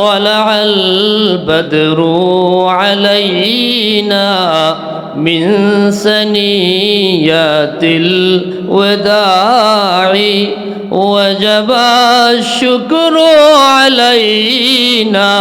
طلع البدر علينا من سنيات الوداع وجب الشكر علينا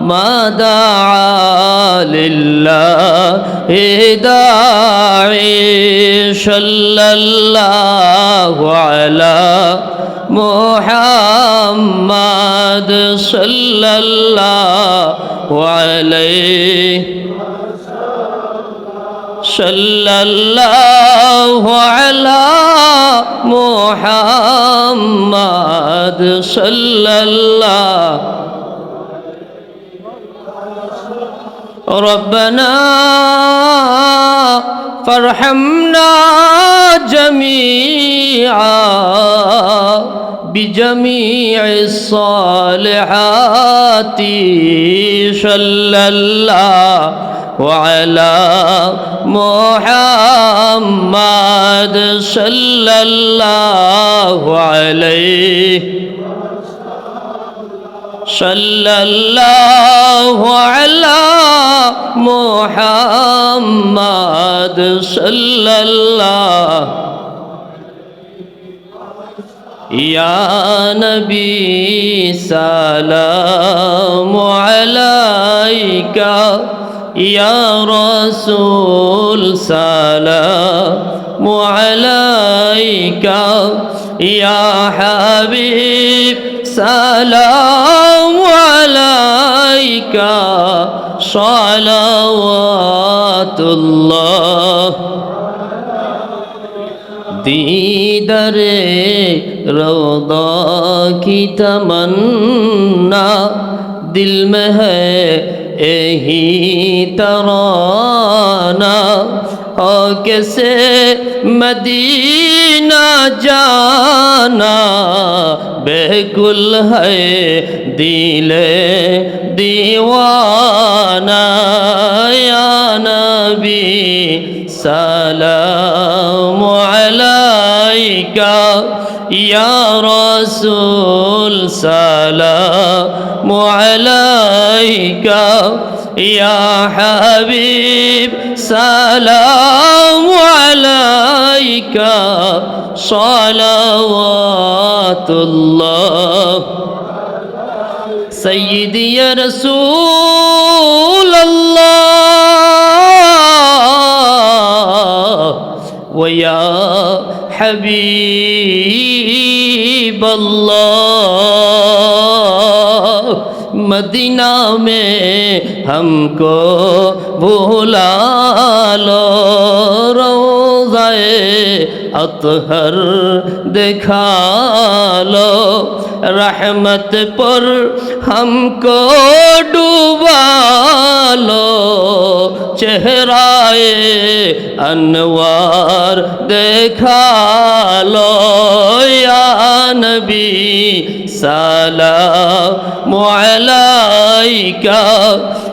ما دعا لله داعي صلى الله على محمد صلى الله عليه. صلى الله على محمد صلى الله. ربنا فارحمنا جميعا بجميع الصالحات. صلى الله وعلى محمد صلى الله عليه صلى الله على محمد صلى الله يا نبي سلام عليك يا رسول سلام عليك. يا حبيب سلام عليك. صلوات الله. دیدر روضا کی تمنا دل میں ہے ہی ترانہ او کیسے مدینہ جانا بالکل ہے دل دیوانہ یا नबी سلام عليك يا رسول سلام عليك يا حبيب سلام عليك صلوات الله. سيدي يا رسول الله. حبیب اللہ مدینہ میں ہم کو بھولا لو رو রোজায় আতহর দেখাল। রহমত পর हमको ডুবালো। চেহরায় अनवार দেখাল। ইয়া নবী সালাম আলাইকা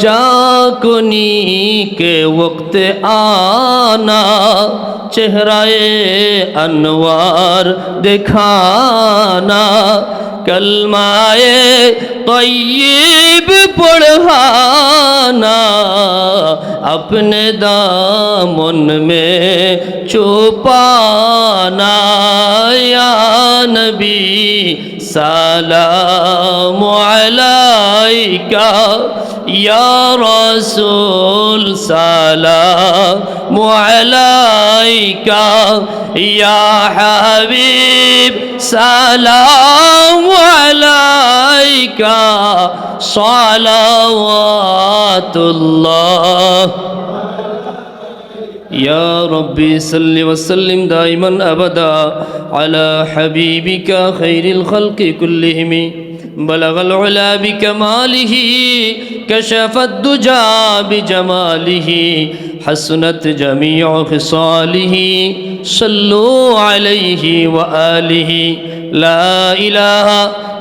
जाकुनी के वक्त आना चेहराए अनवार दिखाना कलमाए तय्यब पढ़ाना अपने दामन में छुपाना या नबी सलाम अलैका या रसूल सलाम अलैका या हबीब सलाम अलैका عليك صلوات الله. يا ربي صل وسلم دائما أبدا على حبيبك خير الخلق كلهم. بلغ العلا بكماله كشف الدجى بجماله حسنت جميع خصاله. صلوا عليه وآله. لا إله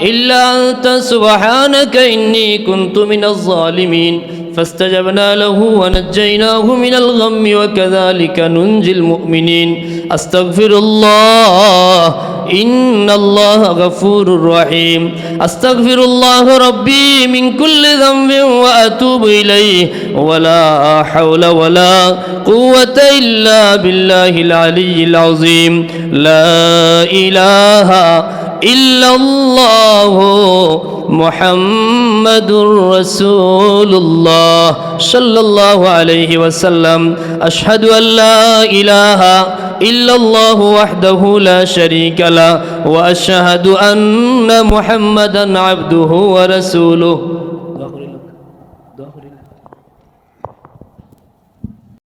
إلا أنت سبحانك إني كنت من الظالمين فاستجبنا له ونجيناه من الغم وكذلك ننجي المؤمنين أستغفر الله إن الله غفور رحيم أستغفر الله ربي من كل ذنب وأتوب إليه ولا حول ولا قوة إلا بالله العلي العظيم لا إله إلا الله محمد رسول الله صلى الله عليه وسلم. أشهد أن لا إله إلا الله وحده لا شريك له وأشهد أن محمدا عبده ورسوله.